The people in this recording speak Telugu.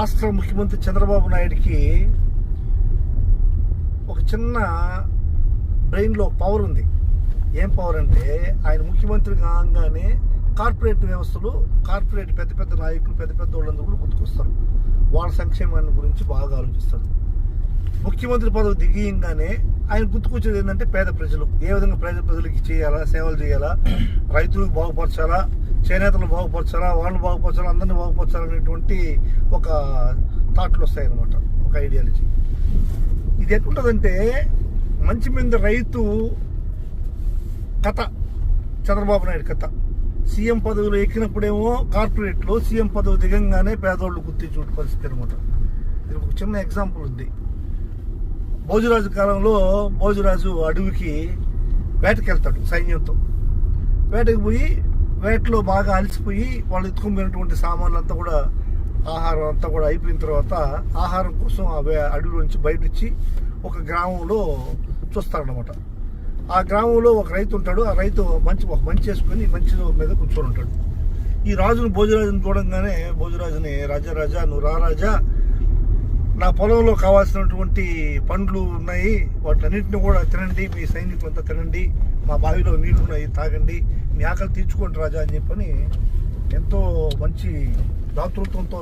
రాష్ట్ర ముఖ్యమంత్రి చంద్రబాబు నాయుడికి ఒక చిన్న బ్రెయిన్లో పవర్ ఉంది. ఏం పవర్ అంటే ఆయన ముఖ్యమంత్రి కాగానే కార్పొరేట్ వ్యవస్థలు కార్పొరేట్ పెద్ద పెద్ద నాయకులు పెద్ద పెద్ద వాళ్ళందరూ కూడా గుర్తుకొస్తారు. వాళ్ళ సంక్షేమాన్ని గురించి బాగా ఆలోచిస్తారు. ముఖ్యమంత్రి పదవి దిగియంగానే ఆయన గుర్తుకొచ్చేది ఏంటంటే పేద ప్రజలు. ఏ విధంగా పేద ప్రజలకి చేయాలా సేవలు చేయాలా రైతులకు బాగుపరచాలా చేనేతలు బాగుపరచాలా వాళ్ళని బాగుపరచాలా అందరిని బాగుపరచాలనేటువంటి ఒక థాట్లు వస్తాయన్నమాట ఒక ఐడియాలజీ. ఇది ఎట్లుంటుందంటే మంచి మీద రైతు కథ చంద్రబాబు నాయుడు కథ. సీఎం పదవిలో ఎక్కినప్పుడేమో కార్పొరేట్లో సీఎం పదవి దిగంగానే పేదోళ్ళు గుర్తించే పరిస్థితి అనమాట దీనికి ఒక చిన్న ఎగ్జాంపుల్ ఉంది. భోజరాజు కాలంలో భోజరాజు అడవికి వేటకి వెళ్తాడు సైన్యంతో. వేటకి పోయి వేటలో బాగా అలసిపోయి వాళ్ళు ఎత్తుకుపోయినటువంటి సామాన్లు అంతా కూడా ఆహారం అంతా కూడా అయిపోయిన తర్వాత ఆహారం కోసం ఆ వే- అడవి నుంచి బయట వచ్చి ఒక గ్రామంలో చూస్తాడనమాట ఆ గ్రామంలో ఒక రైతు ఉంటాడు. ఆ రైతు మంచి ఒక మంచి చేసుకొని మంచి మీద కూర్చొని ఉంటాడు. ఈ రాజును భోజరాజుని చూడంగానే భోజరాజుని రాజా రాజా నువ్వు రారాజా నా పొలంలో కావాల్సినటువంటి పండ్లు ఉన్నాయి. వాటన్నిటిని కూడా తినండి. మీ సైనికులంతా తినండి. మా బావిలో నీళ్ళు ఉన్నాయి తాగండి. మీ ఆకలి తీర్చుకోండి రాజా అని చెప్పని ఎంతో మంచి దాతృత్వంతో